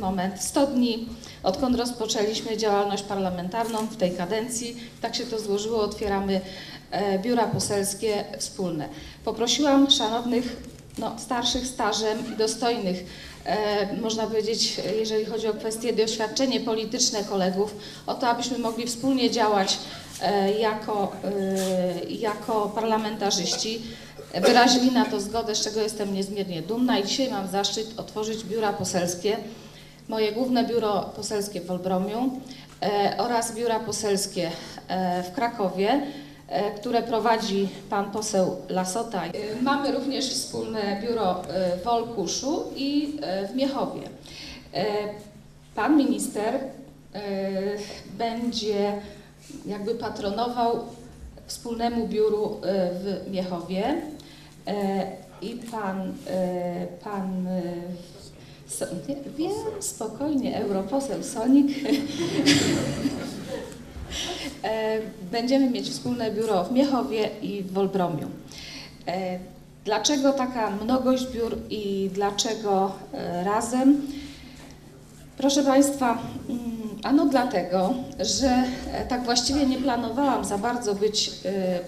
moment. 100 dni, odkąd rozpoczęliśmy działalność parlamentarną w tej kadencji. Tak się to złożyło, otwieramy e, biura poselskie wspólne. Poprosiłam szanownych, no, starszych stażem i dostojnych, e, można powiedzieć, jeżeli chodzi o kwestie doświadczenie polityczne kolegów, o to, abyśmy mogli wspólnie działać e, jako, e, jako parlamentarzyści. Wyrazili na to zgodę, z czego jestem niezmiernie dumna i dzisiaj mam zaszczyt otworzyć biura poselskie. Moje główne biuro poselskie w Olbromiu e, oraz biura poselskie e, w Krakowie, e, które prowadzi pan poseł Lasota. Mamy również wspólne biuro w Olkuszu i w Miechowie. Pan minister będzie jakby patronował wspólnemu biuru w Miechowie i pan, pan So, wiem, spokojnie, europoseł Sonik. E, Będziemy mieć wspólne biuro w Miechowie i w Olbromiu. E, Dlaczego taka mnogość biur i dlaczego e, razem? Proszę Państwa, mm, ano dlatego, że tak właściwie nie planowałam za bardzo być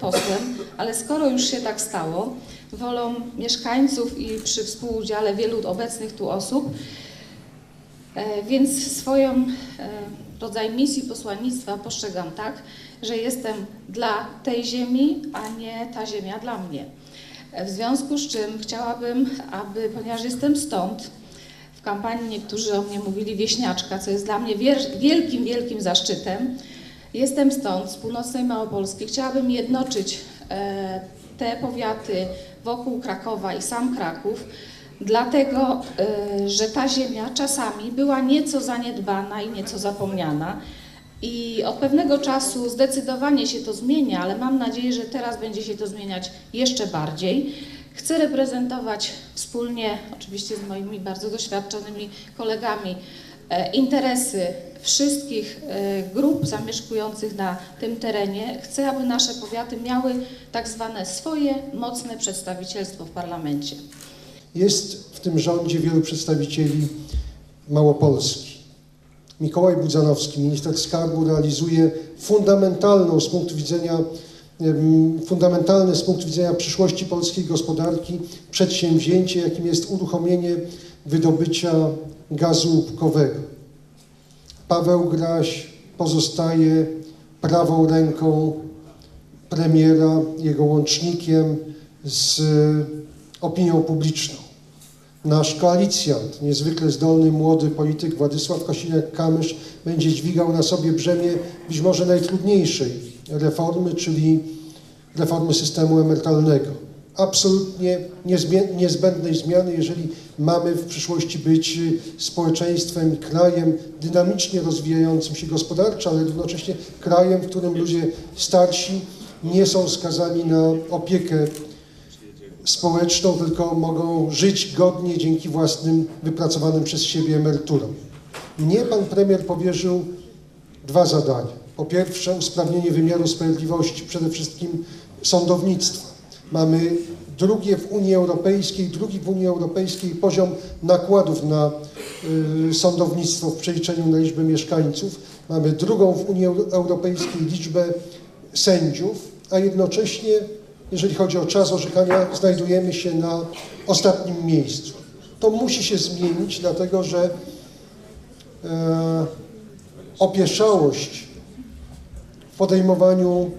posłem, ale skoro już się tak stało, wolą mieszkańców i przy współudziale wielu obecnych tu osób, e, więc swoją e, rodzaj misji posłannictwa postrzegam tak, że jestem dla tej ziemi, a nie ta ziemia dla mnie. E, W związku z czym chciałabym, aby, ponieważ jestem stąd, w kampanii niektórzy o mnie mówili wieśniaczka, co jest dla mnie wielkim, wielkim zaszczytem. Jestem stąd, z północnej Małopolski. Chciałabym jednoczyć te powiaty wokół Krakowa i sam Kraków, dlatego e, że ta ziemia czasami była nieco zaniedbana i nieco zapomniana. I od pewnego czasu zdecydowanie się to zmienia, ale mam nadzieję, że teraz będzie się to zmieniać jeszcze bardziej. Chcę reprezentować wspólnie, oczywiście z moimi bardzo doświadczonymi kolegami, e, interesy wszystkich e, grup zamieszkujących na tym terenie. Chcę, aby nasze powiaty miały tak zwane swoje mocne przedstawicielstwo w parlamencie. Jest w tym rządzie wielu przedstawicieli Małopolski. Mikołaj Budzanowski, minister skarbu, realizuje fundamentalną z punktu widzenia, fundamentalne z punktu widzenia przyszłości polskiej gospodarki przedsięwzięcie, jakim jest uruchomienie wydobycia gazu łupkowego. Paweł Graś pozostaje prawą ręką premiera, jego łącznikiem z opinią publiczną. Nasz koalicjant, niezwykle zdolny młody polityk Władysław Kosiniak-Kamysz będzie dźwigał na sobie brzemię być może najtrudniejszej reformy, czyli reformy systemu emerytalnego. Absolutnie niezbędnej zmiany, jeżeli mamy w przyszłości być społeczeństwem krajem dynamicznie rozwijającym się gospodarczo, ale równocześnie krajem, w którym ludzie starsi nie są skazani na opiekę społeczną, tylko mogą żyć godnie dzięki własnym wypracowanym przez siebie emeryturom. Mnie pan premier powierzył dwa zadania. Po pierwsze, usprawnienie wymiaru sprawiedliwości, przede wszystkim sądownictwa. Mamy drugie w Unii Europejskiej, drugi w Unii Europejskiej poziom nakładów na y, sądownictwo w przeliczeniu na liczbę mieszkańców. Mamy drugą w Unii Euro- Europejskiej liczbę sędziów, a jednocześnie, jeżeli chodzi o czas orzekania, znajdujemy się na ostatnim miejscu. To musi się zmienić, dlatego że e, opieszałość w podejmowaniu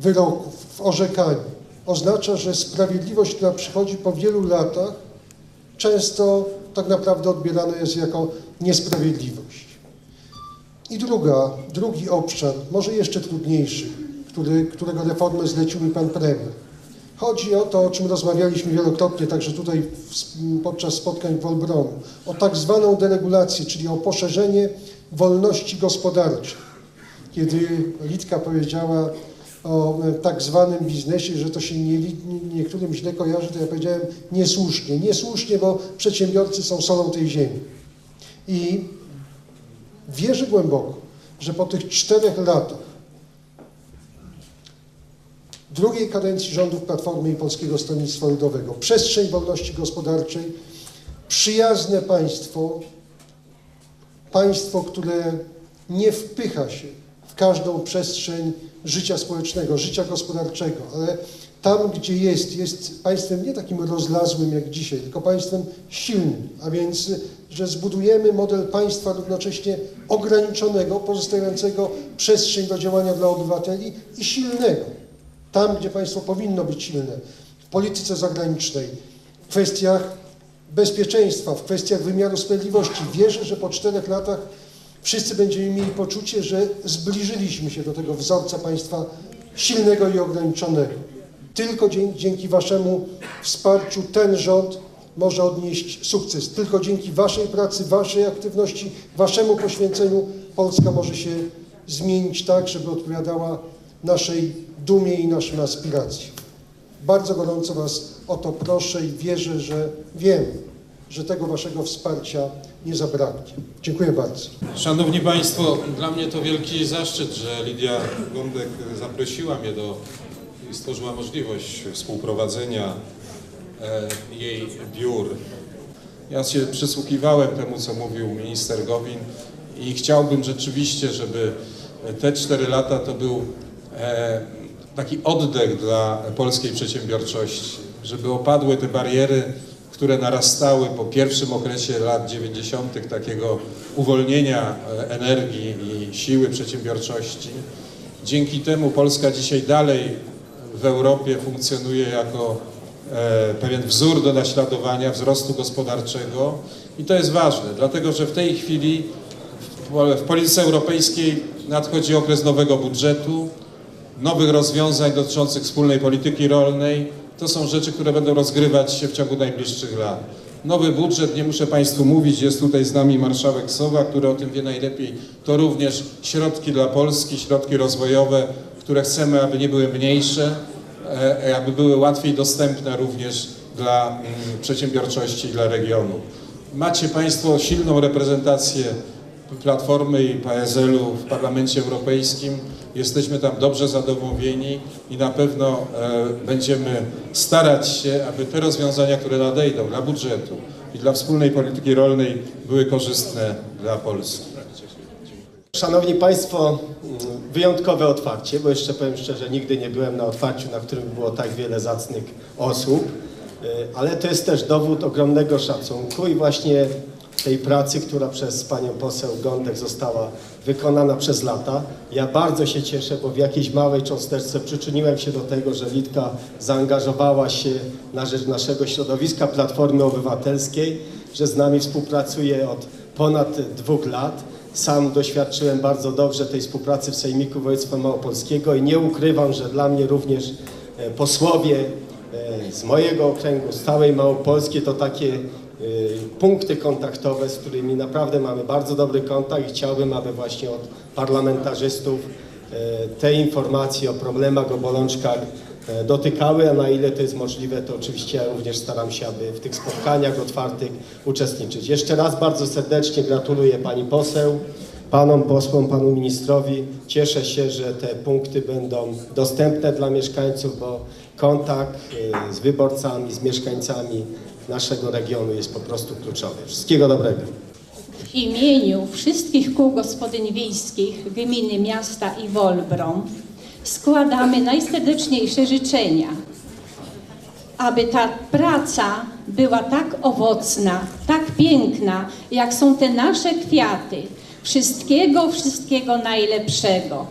wyroków, w orzekaniu oznacza, że sprawiedliwość, która przychodzi po wielu latach, często tak naprawdę odbierana jest jako niesprawiedliwość. I druga, drugi obszar, może jeszcze trudniejszy, który, którego reformę zlecił mi pan premier. Chodzi o to, o czym rozmawialiśmy wielokrotnie, także tutaj podczas spotkań w Olbromu, o tak zwaną deregulację, czyli o poszerzenie wolności gospodarczej. Kiedy Litka powiedziała o e, tak zwanym biznesie, że to się nie, nie- niektórym źle kojarzy, to ja powiedziałem niesłusznie. Niesłusznie, bo przedsiębiorcy są solą tej ziemi. I wierzę głęboko, że po tych czterech latach drugiej kadencji rządów Platformy i Polskiego Stronnictwa Ludowego przestrzeń wolności gospodarczej przyjazne państwo, państwo, które nie wpycha się każdą przestrzeń życia społecznego, życia gospodarczego, ale tam, gdzie jest, jest państwem nie takim rozlazłym jak dzisiaj, tylko państwem silnym, a więc, że zbudujemy model państwa równocześnie ograniczonego, pozostawiającego przestrzeń do działania dla obywateli i silnego. Tam, gdzie państwo powinno być silne, w polityce zagranicznej, w kwestiach bezpieczeństwa, w kwestiach wymiaru sprawiedliwości. Wierzę, że po czterech latach wszyscy będziemy mieli poczucie, że zbliżyliśmy się do tego wzorca państwa silnego i ograniczonego. Tylko dzięki, Waszemu wsparciu ten rząd może odnieść sukces. Tylko dzięki Waszej pracy, Waszej aktywności, Waszemu poświęceniu Polska może się zmienić tak, żeby odpowiadała naszej dumie i naszym aspiracjom. Bardzo gorąco Was o to proszę i wierzę, że wiem, że tego Waszego wsparcia nie zabraknie. Dziękuję bardzo. Szanowni Państwo, dla mnie to wielki zaszczyt, że Lidia Gądek zaprosiła mnie do i stworzyła możliwość współprowadzenia e, jej biur. Ja się przysłuchiwałem temu, co mówił minister Gowin i chciałbym rzeczywiście, żeby te cztery lata to był e, taki oddech dla polskiej przedsiębiorczości, żeby opadły te bariery, które narastały po pierwszym okresie lat 90. takiego uwolnienia e, energii i siły przedsiębiorczości. Dzięki temu Polska dzisiaj dalej w Europie funkcjonuje jako e, pewien wzór do naśladowania wzrostu gospodarczego i to jest ważne, dlatego że w tej chwili w, polityce europejskiej nadchodzi okres nowego budżetu, nowych rozwiązań dotyczących wspólnej polityki rolnej. To są rzeczy, które będą rozgrywać się w ciągu najbliższych lat. Nowy budżet, nie muszę Państwu mówić, jest tutaj z nami marszałek Sowa, który o tym wie najlepiej. To również środki dla Polski, środki rozwojowe, które chcemy, aby nie były mniejsze, e, aby były łatwiej dostępne również dla mm, przedsiębiorczości i dla regionu. Macie Państwo silną reprezentację Platformy i PSL-u w Parlamencie Europejskim. Jesteśmy tam dobrze zadomowieni i na pewno e, będziemy starać się, aby te rozwiązania, które nadejdą dla budżetu i dla wspólnej polityki rolnej były korzystne dla Polski. Szanowni Państwo, wyjątkowe otwarcie, bo jeszcze powiem szczerze, nigdy nie byłem na otwarciu, na którym było tak wiele zacnych osób, y, ale to jest też dowód ogromnego szacunku i właśnie tej pracy, która przez panią poseł Gądek została wykonana przez lata. Ja bardzo się cieszę, bo w jakiejś małej cząsteczce przyczyniłem się do tego, że Litka zaangażowała się na rzecz naszego środowiska Platformy Obywatelskiej, że z nami współpracuje od ponad dwóch lat. Sam doświadczyłem bardzo dobrze tej współpracy w Sejmiku Województwa Małopolskiego i nie ukrywam, że dla mnie również e, posłowie e, z mojego okręgu, z całej Małopolski to takie punkty kontaktowe, z którymi naprawdę mamy bardzo dobry kontakt i chciałbym, aby właśnie od parlamentarzystów e, te informacje o problemach, o bolączkach e, dotykały, a na ile to jest możliwe, to oczywiście ja również staram się, aby w tych spotkaniach otwartych uczestniczyć. Jeszcze raz bardzo serdecznie gratuluję Pani Poseł, Panom posłom, Panu Ministrowi. Cieszę się, że te punkty będą dostępne dla mieszkańców, bo kontakt z wyborcami, z mieszkańcami naszego regionu jest po prostu kluczowy. Wszystkiego dobrego. W imieniu wszystkich kół gospodyń wiejskich gminy miasta i Wolbrom składamy najserdeczniejsze życzenia, aby ta praca była tak owocna, tak piękna, jak są te nasze kwiaty. Wszystkiego, wszystkiego najlepszego.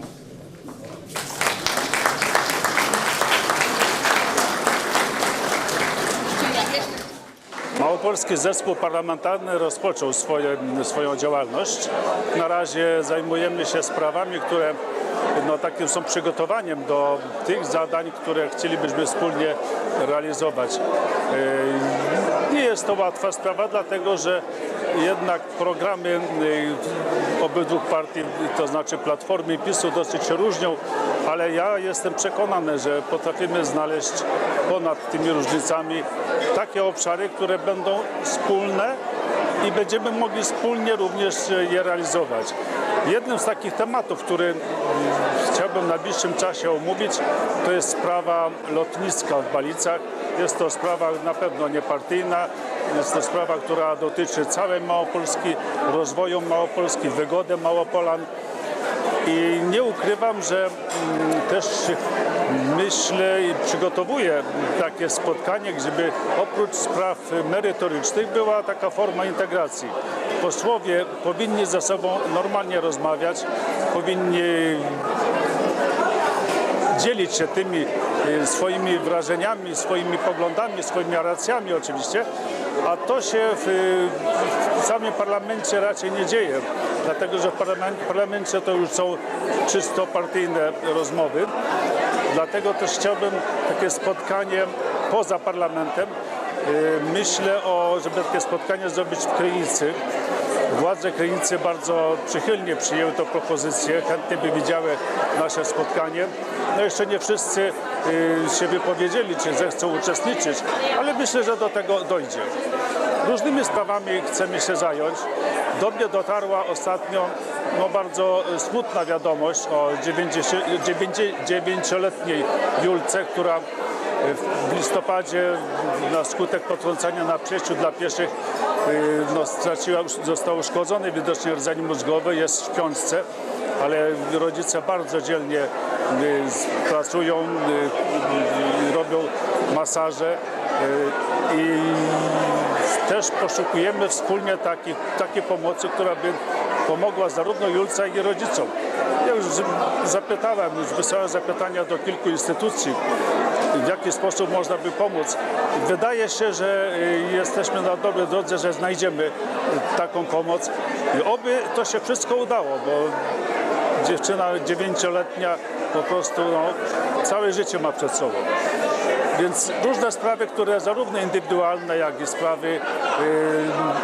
Małopolski Zespół Parlamentarny rozpoczął swoje, swoją działalność. Na razie zajmujemy się sprawami, które no, takim są przygotowaniem do tych zadań, które chcielibyśmy wspólnie realizować. Yy, Nie jest to łatwa sprawa, dlatego że jednak programy yy, obydwu partii, to znaczy Platformy i PiSu dosyć się różnią, ale ja jestem przekonany, że potrafimy znaleźć ponad tymi różnicami takie obszary, które będą wspólne i będziemy mogli wspólnie również je realizować. Jednym z takich tematów, który mm, chciałbym w najbliższym czasie omówić, to jest sprawa lotniska w Balicach. Jest to sprawa na pewno niepartyjna Jest to sprawa, która dotyczy całej Małopolski, rozwoju Małopolski, wygody Małopolan. I nie ukrywam, że mm, też myślę i przygotowuję takie spotkanie, żeby oprócz spraw merytorycznych była taka forma integracji. Posłowie powinni ze sobą normalnie rozmawiać, powinni dzielić się tymi swoimi wrażeniami, swoimi poglądami, swoimi racjami oczywiście, a to się w, w samym parlamencie raczej nie dzieje, dlatego że w parlamencie to już są czysto partyjne rozmowy. Dlatego też chciałbym takie spotkanie poza parlamentem. Y, Myślę o, żeby takie spotkanie zrobić w Krynicy. Władze Krynicy bardzo przychylnie przyjęły tę propozycję, chętnie by widziały nasze spotkanie. No jeszcze nie wszyscy y, się wypowiedzieli, czy zechcą uczestniczyć, ale myślę, że do tego dojdzie. Różnymi sprawami chcemy się zająć. Do mnie dotarła ostatnio no, bardzo smutna wiadomość o 9-letniej Julce, która w listopadzie na skutek potrącenia na przejściu dla pieszych y, no, straciła, został uszkodzony widocznie rdzeń mózgowy, jest w śpiączce, ale rodzice bardzo dzielnie pracują, y, y, robią masaże y, i też poszukujemy wspólnie takiej, takiej pomocy, która by pomogła zarówno Julce, jak i rodzicom. Ja już zapytałem, już wysłałem zapytania do kilku instytucji, w jaki sposób można by pomóc. Wydaje się, że y, jesteśmy na dobrej drodze, że znajdziemy y, taką pomoc oby to się wszystko udało, bo dziewczyna dziewięcioletnia po prostu no, całe życie ma przed sobą. Więc różne sprawy, które zarówno indywidualne, jak i sprawy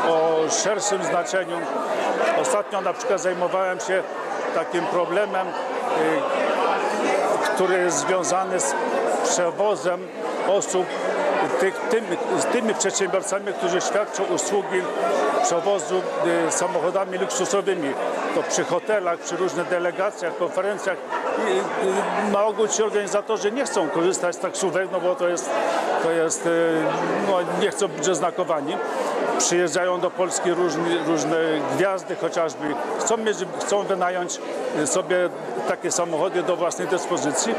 o szerszym znaczeniu. Ostatnio na przykład zajmowałem się takim problemem, y, który jest związany z przewozem osób, tych, tymi, z tymi przedsiębiorcami, którzy świadczą usługi przewozu y, samochodami luksusowymi. To przy hotelach, przy różnych delegacjach, konferencjach. Na ogół ci organizatorzy nie chcą korzystać z taksówek, no bo to jest, to jest y, no, nie chcą być oznakowani. Przyjeżdżają do Polski różne gwiazdy chociażby. Chcą, mieć, chcą wynająć y, sobie takie samochody do własnej dyspozycji.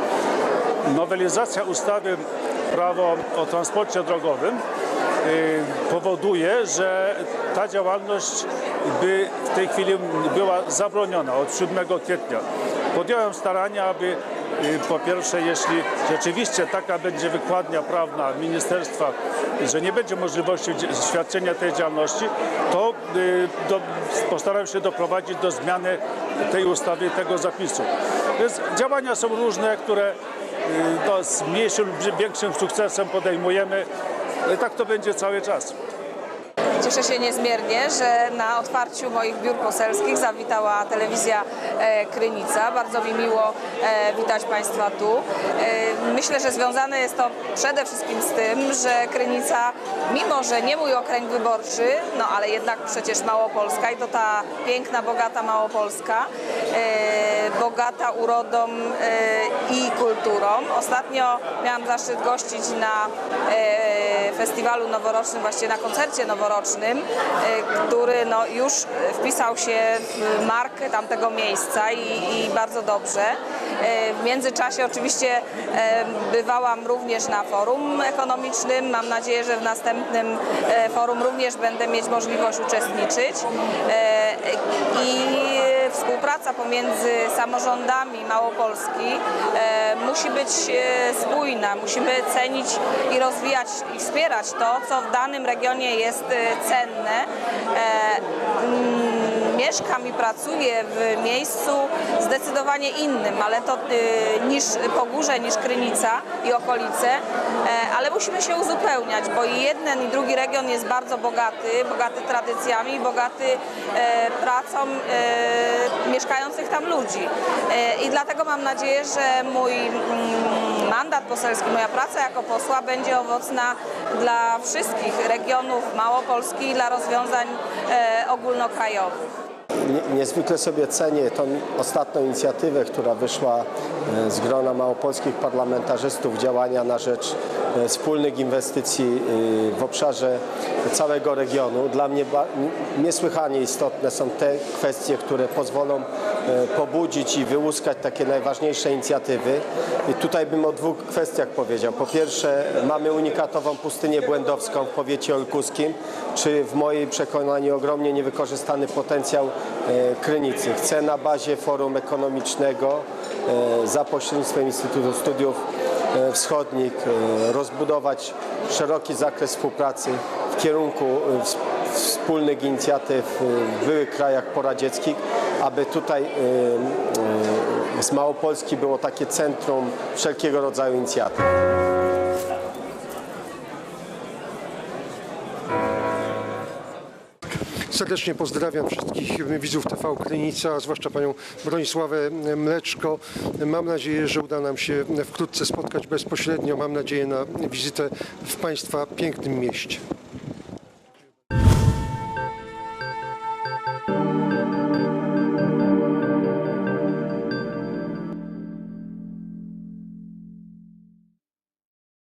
Nowelizacja ustawy prawo o transporcie drogowym y, powoduje, że ta działalność by w tej chwili była zabroniona od 7 kwietnia. Podjąłem starania, aby y, po pierwsze, jeśli rzeczywiście taka będzie wykładnia prawna ministerstwa, że nie będzie możliwości świadczenia tej działalności, to y, do, postaram się doprowadzić do zmiany tej ustawy, tego zapisu. Więc działania są różne, które y, no, z mniejszym lub większym sukcesem podejmujemy. Tak to będzie cały czas. Cieszę się niezmiernie, że na otwarciu moich biur poselskich zawitała telewizja e, Krynica. Bardzo mi miło e, witać Państwa tu. E, myślę, że związane jest to przede wszystkim z tym, że Krynica, mimo że nie mój okręg wyborczy, no ale jednak przecież Małopolska i to ta piękna, bogata Małopolska, bogata urodą e, i kulturą. Ostatnio miałam zaszczyt gościć na e, festiwalu noworocznym, właściwie na koncercie noworocznym, e, który no, już wpisał się w markę tamtego miejsca i, i bardzo dobrze. W międzyczasie oczywiście bywałam również na forum ekonomicznym. Mam nadzieję, że w następnym forum również będę mieć możliwość uczestniczyć. I współpraca pomiędzy samorządami Małopolski e, musi być e, spójna. Musimy cenić i rozwijać i wspierać to, co w danym regionie jest e, cenne. Mieszkam i pracuję w miejscu zdecydowanie innym, ale to y, niż Pogórze, niż Krynica i okolice, e, ale musimy się uzupełniać, bo i jeden i drugi region jest bardzo bogaty, bogaty tradycjami, bogaty e, pracą e, mieszkających tam ludzi. I dlatego mam nadzieję, że mój mm, mandat poselski, moja praca jako posła będzie owocna dla wszystkich regionów Małopolski i dla rozwiązań ogólnokrajowych. Nie- Niezwykle sobie cenię tą ostatnią inicjatywę, która wyszła e, z grona małopolskich parlamentarzystów działania na rzecz e, wspólnych inwestycji e, w obszarze całego regionu. Dla mnie niesłychanie istotne są te kwestie, które pozwolą pobudzić i wyłuskać takie najważniejsze inicjatywy. I tutaj bym o dwóch kwestiach powiedział. Po pierwsze, mamy unikatową pustynię błędowską w powiecie olkuskim, czy w mojej przekonaniu ogromnie niewykorzystany potencjał e, Krynicy. Chcę na bazie forum ekonomicznego e, za pośrednictwem Instytutu Studiów e, Wschodnich e, rozbudować szeroki zakres współpracy w kierunku e, ws- wspólnych inicjatyw e, w byłych krajach poradzieckich, aby tutaj e, e, z Małopolski było takie centrum wszelkiego rodzaju inicjatyw. Serdecznie pozdrawiam wszystkich widzów TV Krynica, a zwłaszcza panią Bronisławę Mleczko. Mam nadzieję, że uda nam się wkrótce spotkać bezpośrednio. Mam nadzieję na wizytę w państwa pięknym mieście.